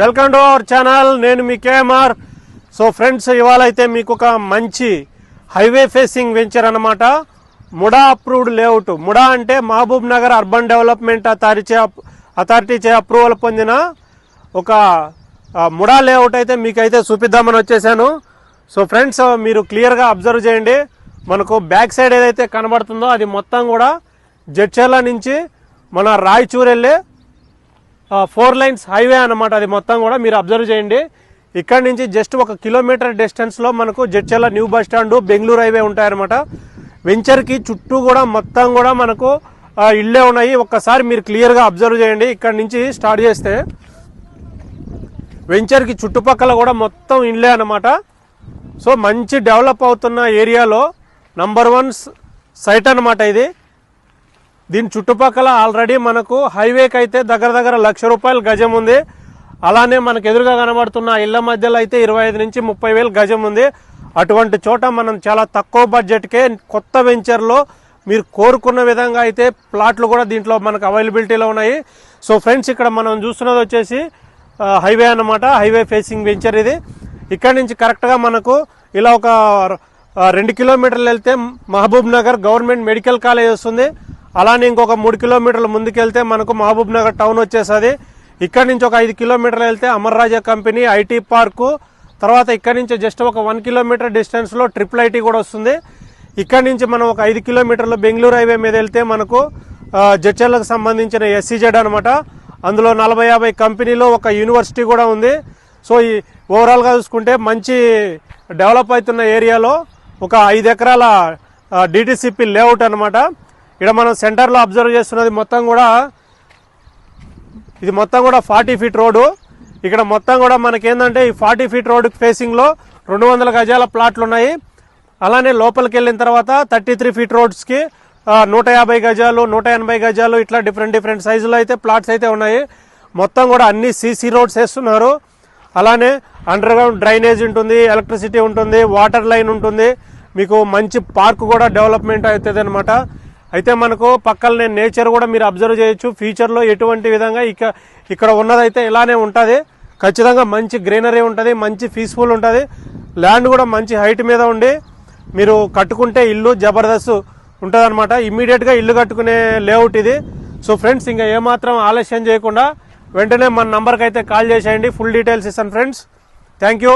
Welcome to our channel. నేను మీ KMR. So friends ఇవాళ అయితే మీకు ఒక మంచి హైవే ఫేసింగ్ వెంచర్ అనమాట ముడా అప్రూవ్డ్ లేఅవుట్. ముడా అంటే Mahabubnagar urban development authority authority చే అప్రూవల్ పొందిన ఒక ముడా లేఅవుట్ అయితే మీకైతే చూపిద్దామని వచ్చేసాను. సో ఫ్రెండ్స్ మీరు క్లియర్గా అబ్జర్వ్ చేయండి. మనకు బ్యాక్ సైడ్ ఏదైతే కనబడుతుందో అది మొత్తం కూడా జడ్చర్ల నుంచి మన రాయచూర్ వెళ్ళే ఫోర్ లైన్స్ హైవే అనమాట అది మొత్తం కూడా మీరు అబ్జర్వ్ చేయండి. ఇక్కడ నుంచి జస్ట్ ఒక కిలోమీటర్ డిస్టెన్స్లో మనకు Jadcherla new bus stand Bengaluru highway ఉంటాయన్నమాట. వెంచర్కి చుట్టూ కూడా మొత్తం కూడా మనకు ఇళ్ళే ఉన్నాయి. ఒక్కసారి మీరు క్లియర్గా అబ్జర్వ్ చేయండి. ఇక్కడ నుంచి స్టార్ట్ చేస్తే వెంచర్కి చుట్టుపక్కల కూడా మొత్తం ఇళ్ళే అనమాట సో మంచి డెవలప్ అవుతున్న ఏరియాలో నంబర్ వన్ సైట్ అన్నమాట ఇది. దీని చుట్టుపక్కల ఆల్రెడీ మనకు హైవేకి అయితే దగ్గర దగ్గర లక్ష రూపాయల గజం ఉంది. అలానే మనకు ఎదురుగా కనబడుతున్న ఇళ్ళ మధ్యలో అయితే ఇరవై ఐదు నుంచి ముప్పై వేలు గజం ఉంది. అటువంటి చోట మనం చాలా తక్కువ బడ్జెట్కే కొత్త వెంచర్లో మీరు కోరుకున్న విధంగా అయితే ప్లాట్లు కూడా దీంట్లో మనకు అవైలబిలిటీలో ఉన్నాయి. సో ఫ్రెండ్స్ ఇక్కడ మనం చూస్తున్నది వచ్చేసి హైవే అన్నమాట. హైవే ఫేసింగ్ వెంచర్ ఇది. ఇక్కడ నుంచి కరెక్ట్గా మనకు ఇలా ఒక రెండు కిలోమీటర్లు వెళ్తే Mahabubnagar government medical college వస్తుంది. అలానే ఇంకొక మూడు కిలోమీటర్లు ముందుకెళ్తే మనకు మహబూబ్ నగర్ టౌన్ వచ్చేస్తుంది. ఇక్కడ నుంచి ఒక ఐదు కిలోమీటర్లు వెళ్తే Amar Raja company IT park తర్వాత ఇక్కడ నుంచి జస్ట్ ఒక వన్ కిలోమీటర్ డిస్టెన్స్లో ట్రిపుల్ ఐటీ కూడా వస్తుంది. ఇక్కడ నుంచి మనం ఒక ఐదు కిలోమీటర్లు బెంగళూరు హైవే మీద వెళ్తే మనకు జడ్చర్లకు సంబంధించిన ఎస్సీజెడ్ అనమాట అందులో నలభై యాభై కంపెనీలో ఒక యూనివర్సిటీ కూడా ఉంది. సో ఈ ఓవరాల్గా చూసుకుంటే మంచి డెవలప్ అవుతున్న ఏరియాలో ఒక ఐదు ఎకరాల డిటిసిపి లేఅవుట్ అనమాట ఇక్కడ మనం సెంటర్లో అబ్జర్వ్ చేస్తున్నది మొత్తం కూడా ఇది మొత్తం కూడా ఫార్టీ ఫీట్ రోడ్డు. ఇక్కడ మొత్తం కూడా మనకేందంటే ఈ ఫార్టీ ఫీట్ రోడ్ ఫేసింగ్లో రెండు వందల గజాల ప్లాట్లు ఉన్నాయి అలానే లోపలికి వెళ్ళిన తర్వాత థర్టీ త్రీ ఫీట్ రోడ్స్కి నూట యాభై గజాలు నూట ఎనభై గజాలు ఇట్లా డిఫరెంట్ డిఫరెంట్ సైజులో అయితే ప్లాట్స్ అయితే ఉన్నాయి. మొత్తం కూడా అన్ని సీసీ రోడ్స్ వేస్తున్నారు. అలానే అండర్ గ్రౌండ్ డ్రైనేజ్ ఉంటుంది ఎలక్ట్రిసిటీ ఉంటుంది వాటర్ లైన్ ఉంటుంది. మీకు మంచి పార్క్ కూడా డెవలప్మెంట్ అవుతుంది అనమాట అయితే మనకు పక్కనే నేచర్ కూడా మీరు అబ్జర్వ్ చేయొచ్చు. ఫ్యూచర్లో ఎటువంటి విధంగా ఇక ఇక్కడ ఉన్నదైతే ఇలానే ఉంటుంది. ఖచ్చితంగా మంచి గ్రీనరీ ఉంటుంది మంచి పీస్ఫుల్ ఉంటుంది. ల్యాండ్ కూడా మంచి హైట్ మీద ఉండి మీరు కట్టుకుంటే ఇల్లు జబర్దస్త్ ఉంటుంది అనమాట ఇమ్మీడియట్గా ఇల్లు కట్టుకునే లేఅవుట్ ఇది. సో ఫ్రెండ్స్ ఇంకా ఏమాత్రం ఆలస్యం చేయకుండా వెంటనే మన నంబర్కి అయితే కాల్ చేసేయండి. ఫుల్ డీటెయిల్స్ ఇస్తాను ఫ్రెండ్స్ థ్యాంక్ యూ